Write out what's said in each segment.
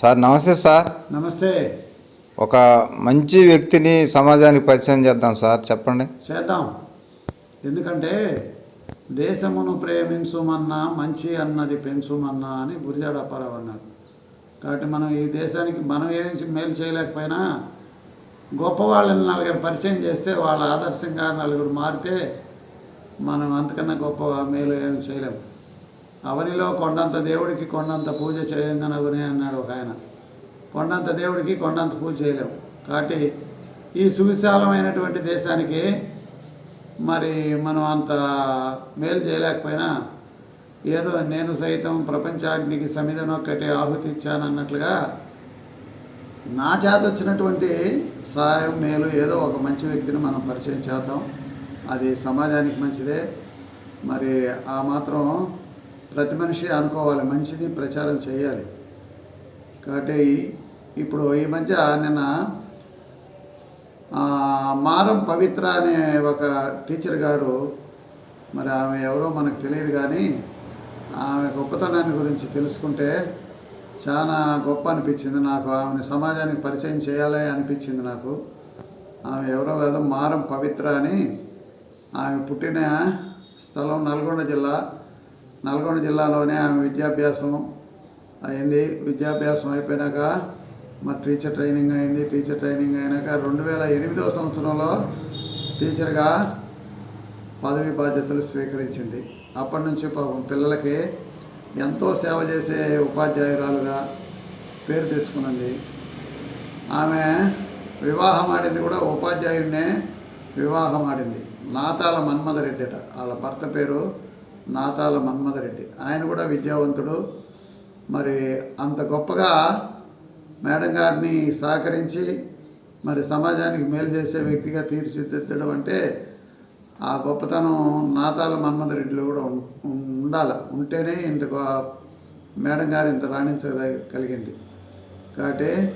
Sir నమస్తే sir. నమస్తే. ఒక మంచి వ్యక్తిని సమాజానికి పరిచయం చేద్దాం సార్ చెప్పండి. చేద్దాం. ఎందుకంటే దేశమును ప్రేమించుమన్నా మంచి అన్నది పెంచుమన్నా అని గురిజాడ అప్పారావు అన్నాడు కాబట్టి మనం ఈ దేశానికి మనం ఏం మేలు చేయలేకపోయినా గొప్ప వాళ్ళని నలుగురు పరిచయం చేస్తే వాళ్ళ ఆదర్శంగా నలుగురు మారితే మనం అంతకన్నా గొప్ప మేలు ఏం చేయలేము. అవనిలో కొండంత దేవుడికి కొండంత పూజ చేయంగనగునే అన్నాడు ఒక ఆయన. కొండంత దేవుడికి కొండంత పూజ చేయలేము కాబట్టి ఈ సువిశాలమైనటువంటి దేశానికి మరి మనం అంత మేలు చేయలేకపోయినా ఏదో నేను సైతం ప్రపంచాగ్నికి సమిధనొక్కటి ఆహుతి ఇచ్చాను అన్నట్లుగా నా చేత వచ్చినటువంటి సహాయం మేలు ఏదో ఒక మంచి వ్యక్తిని మనం పరిచయం చేద్దాం. అది సమాజానికి మంచిదే. మరి ఆ మాత్రం ప్రతి మనిషి అనుకోవాలి మంచిది ప్రచారం చేయాలి. కాబట్టి ఇప్పుడు ఈ మధ్య నిన్న మారం పవిత్ర అనే ఒక టీచర్ గారు మరి ఆమె ఎవరో మనకు తెలియదు కానీ ఆమె గొప్పతనాన్ని గురించి తెలుసుకుంటే చాలా గొప్ప అనిపించింది నాకు. ఆమెను సమాజానికి పరిచయం చేయాలి అనిపించింది నాకు. ఆమె ఎవరో కాదు మారం పవిత్ర అని ఆమె పుట్టిన స్థలం నల్గొండ జిల్లా నల్గొండ జిల్లాలోనే ఆమె విద్యాభ్యాసం అయింది. విద్యాభ్యాసం అయిపోయినాక మరి టీచర్ ట్రైనింగ్ అయింది. టీచర్ ట్రైనింగ్ అయినాక రెండు వేల ఎనిమిదవ సంవత్సరంలో టీచర్గా పదవి బాధ్యతలు స్వీకరించింది. అప్పటి నుంచి పాపం పిల్లలకి ఎంతో సేవ చేసే ఉపాధ్యాయురాలుగా పేరు తెచ్చుకున్నది. ఆమె వివాహం ఆడింది కూడా ఉపాధ్యాయుడినే వివాహం ఆడింది నాతాల మన్మథరెడ్డి అట. వాళ్ళ భర్త పేరు నాతాల మన్మథరెడ్డి ఆయన కూడా విద్యావంతుడు. మరి అంత గొప్పగా మేడం గారిని సహకరించి మరి సమాజానికి మేలు చేసే వ్యక్తిగా తీర్చిదిద్దడం అంటే ఆ గొప్పతనం నాతాల మన్మథరెడ్డిలో కూడా ఉండాలి. ఉంటేనే ఇంత మేడం గారు ఇంత రాణించగలిగింది. కాబట్టి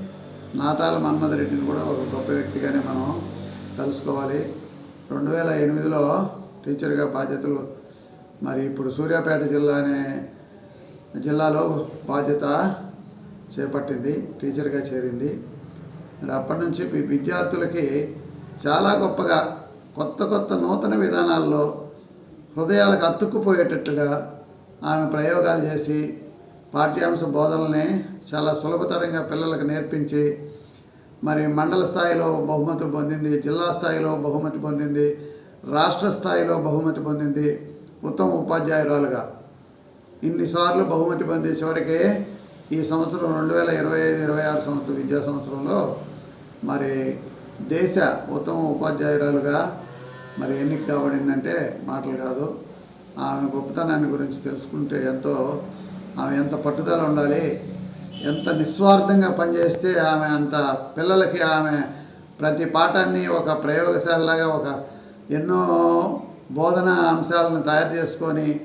నాతాల మన్మథరెడ్డిని కూడా ఒక గొప్ప వ్యక్తిగానే మనం తలుసుకోవాలి. రెండు వేల ఎనిమిదిలో టీచర్గా బాధ్యతలు మరి ఇప్పుడు సూర్యాపేట జిల్లా అనే జిల్లాలో బాధ్యత చేపట్టింది టీచర్గా చేరింది. మరి అప్పటి నుంచి మీ విద్యార్థులకి చాలా గొప్పగా కొత్త కొత్త నూతన విధానాల్లో హృదయాలకు అతుక్కుపోయేటట్టుగా ఆమె ప్రయోగాలు చేసి పాఠ్యాంశ బోధనల్ని చాలా సులభతరంగా పిల్లలకు నేర్పించి మరి మండల స్థాయిలో బహుమతులు పొందింది జిల్లా స్థాయిలో బహుమతి పొందింది రాష్ట్ర స్థాయిలో బహుమతి పొందింది. ఉత్తమ ఉపాధ్యాయురాలుగా. ఇన్నిసార్లు బహుమతి పొంది ఈ సంవత్సరం రెండు వేల ఇరవై ఐదు ఇరవై ఆరు సంవత్సరం విద్యా సంవత్సరంలో మరి దేశ ఉత్తమ ఉపాధ్యాయురాలుగా మరి ఎన్నిక కాబడిందంటే మాటలు కాదు. ఆమె గొప్పతనాన్ని గురించి తెలుసుకుంటే ఎంతో ఆమె ఎంత పట్టుదల ఉండాలి ఎంత నిస్వార్థంగా పనిచేస్తే ఆమె అంత పిల్లలకి ఆమె ప్రతి పాఠాన్ని ఒక ప్రయోగశాలలాగా ఒక ఎన్నో బోధన అంశాలను తయారు చేసుకొని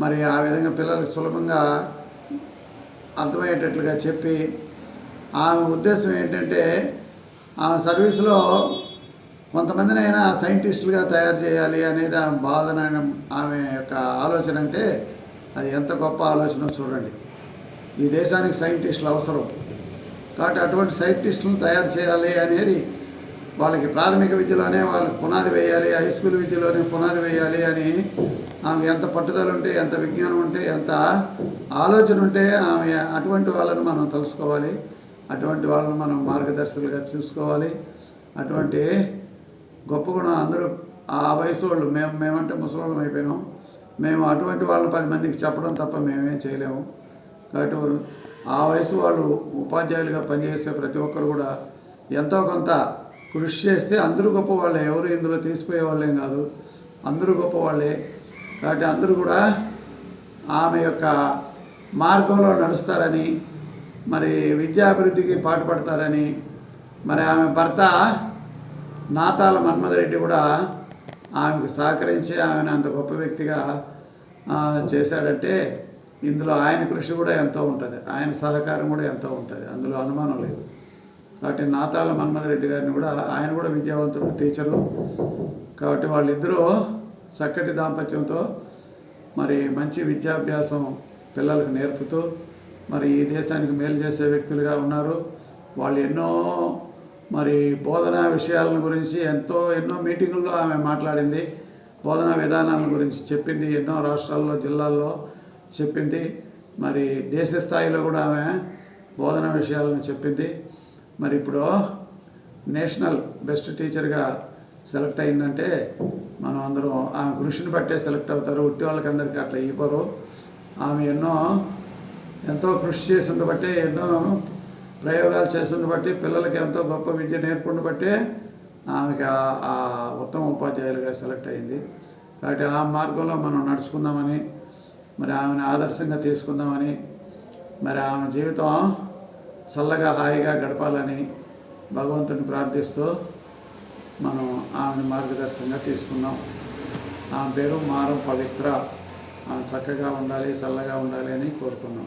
మరి ఆ విధంగా పిల్లలకు సులభంగా అర్థమయ్యేటట్లుగా చెప్పి ఆమె ఉద్దేశం ఏంటంటే ఆమె సర్వీస్లో కొంతమందినైనా సైంటిస్టులుగా తయారు చేయాలి అనేది ఆమె బాధన ఆమె యొక్క ఆలోచన అంటే అది ఎంత గొప్ప ఆలోచన చూడండి. ఈ దేశానికి సైంటిస్టులు అవసరం. కాబట్టి అటువంటి సైంటిస్టులను తయారు చేయాలి అనేది వాళ్ళకి ప్రాథమిక విద్యలోనే వాళ్ళకి పునాది వేయాలి హై స్కూల్ విద్యలోనే పునాది వేయాలి అని ఆమె ఎంత పట్టుదల ఉంటే ఎంత విజ్ఞానం ఉంటే ఎంత ఆలోచన ఉంటే ఆమె అటువంటి వాళ్ళని మనం తెలుసుకోవాలి. అటువంటి వాళ్ళని మనం మార్గదర్శకులుగా చూసుకోవాలి. అటువంటి గొప్ప గుణం అందరూ ఆ వయసు వాళ్ళు మేము మేమంటే ముసలోళ్ళం అయిపోయినాం. మేము అటువంటి వాళ్ళని పది మందికి చెప్పడం తప్ప మేమేం చేయలేము. కాబట్టి ఆ వయసు వాళ్ళు ఉపాధ్యాయులుగా పనిచేసే ప్రతి ఒక్కరు కూడా ఎంతో కొంత కృషి చేస్తే అందరూ గొప్ప వాళ్ళే ఎవరు ఇందులో తీసిపోయే వాళ్ళేం కాదు. అందరూ గొప్ప వాళ్ళే కాబట్టి అందరూ కూడా ఆమె యొక్క మార్గంలో నడుస్తారని మరి విద్యాభివృద్ధికి పాటుపడతారని మరి ఆమె భర్త నాతాల మన్మధరెడ్డి కూడా ఆమెకు సహకరించి ఆమెను అంత గొప్ప వ్యక్తిగా చేశాడంటే ఇందులో ఆయన కృషి కూడా ఎంతో ఉంటుంది. ఆయన సహకారం కూడా ఎంతో ఉంటుంది. అందులో అనుమానం లేదు. కాబట్టి నాతాల మన్మథరెడ్డి గారిని కూడా ఆయన కూడా విద్యావంతుడు టీచరు. కాబట్టి వాళ్ళిద్దరూ చక్కటి దాంపత్యంతో మరి మంచి విద్యాభ్యాసం పిల్లలకు నేర్పుతూ మరి ఈ దేశానికి మేలు చేసే వ్యక్తులుగా ఉన్నారు. వాళ్ళు ఎన్నో మరి బోధనా విషయాల గురించి ఎంతో ఎన్నో మీటింగుల్లో ఆమె మాట్లాడింది. బోధనా విధానాల గురించి చెప్పింది ఎన్నో రాష్ట్రాల్లో జిల్లాల్లో చెప్పింది. మరి దేశ స్థాయిలో కూడా ఆమె బోధనా విషయాలను చెప్పింది. మరి ఇప్పుడు నేషనల్ బెస్ట్ టీచర్గా సెలెక్ట్ అయిందంటే మనం అందరం ఆమె కృషిని బట్టే సెలెక్ట్ అవుతారు. ఉట్టి వాళ్ళకి అందరికీ అట్లా ఇవ్వరు. ఆమె ఎన్నో ఎంతో కృషి చేసి ఉండబట్టే ఎన్నో ప్రయోగాలు చేసి ఉండబట్టి పిల్లలకి ఎంతో గొప్ప విద్య నేర్పుండు బట్టే ఆమెకి ఆ- ఆ ఉత్తమ ఉపాధ్యాయులుగా సెలెక్ట్ అయింది. కాబట్టి ఆ మార్గంలో మనం నడుచుకుందామని మరి ఆమెను ఆదర్శంగా తీసుకుందామని మరి ఆమె జీవితం చల్లగా హాయిగా గడపాలని భగవంతుని ప్రార్థిస్తూ మనం ఆమెను మార్గదర్శనంగా తీసుకున్నాం. ఆమె పేరు మారం పవిత్ర. ఆమె చక్కగా ఉండాలి చల్లగా ఉండాలి అని కోరుకున్నాం.